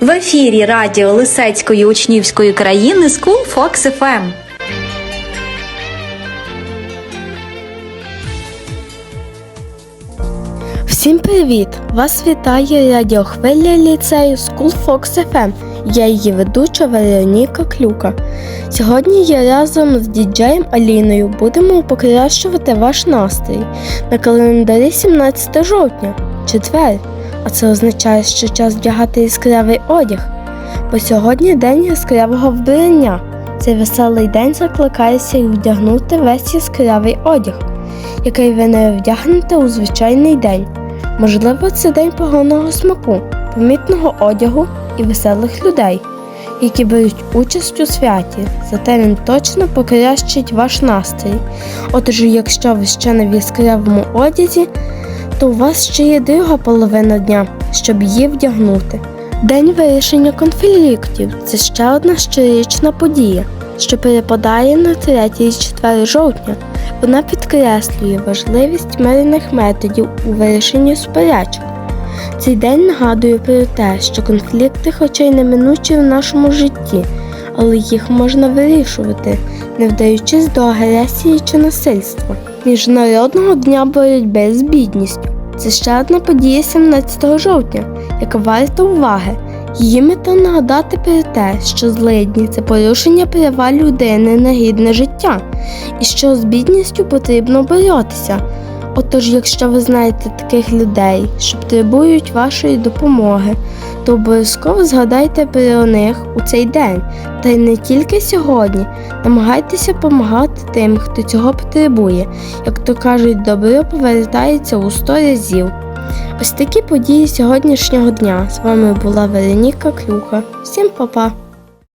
В ефірі радіо Лисецької учнівської країни School Fox FM. Всім привіт! Вас вітає радіохвиля ліцею School Fox FM. Я її ведуча Вероніка Клюка. Сьогодні я разом з діджеєм Аліною будемо покращувати ваш настрій на календарі 17 жовтня, четвер. А це означає, що час вдягати яскравий одяг. Бо сьогодні день яскравого вбрання. Цей веселий день закликає вдягнути весь яскравий одяг, який ви не вдягнете у звичайний день. Можливо, це день поганого смаку, помітного одягу і веселих людей, які беруть участь у святі, зате він точно покращить ваш настрій. Отже, якщо ви ще не в яскравому одязі, то у вас ще є друга половина дня, щоб її вдягнути. День вирішення конфліктів це ще одна щорічна подія, що перепадає на 3 і 4 жовтня. Вона підкреслює важливість мирних методів у вирішенні суперечок. Цей день нагадує про те, що конфлікти, хоча й неминучі в нашому житті, але їх можна вирішувати, не вдаючись до агресії чи насильства. Міжнародного дня боротьби з бідністю це ще одна подія 17 жовтня, яка варта уваги. Її мета нагадати про те, що злидні це порушення права людини на гідне життя, і що з бідністю потрібно боротися. Отож, якщо ви знаєте таких людей, що потребують вашої допомоги, то обов'язково згадайте про них у цей день, та й не тільки сьогодні. Намагайтеся допомагати тим, хто цього потребує. Як то кажуть, добро повертається у сто разів. Ось такі події сьогоднішнього дня. З вами була Вероніка Клюха. Всім па-па!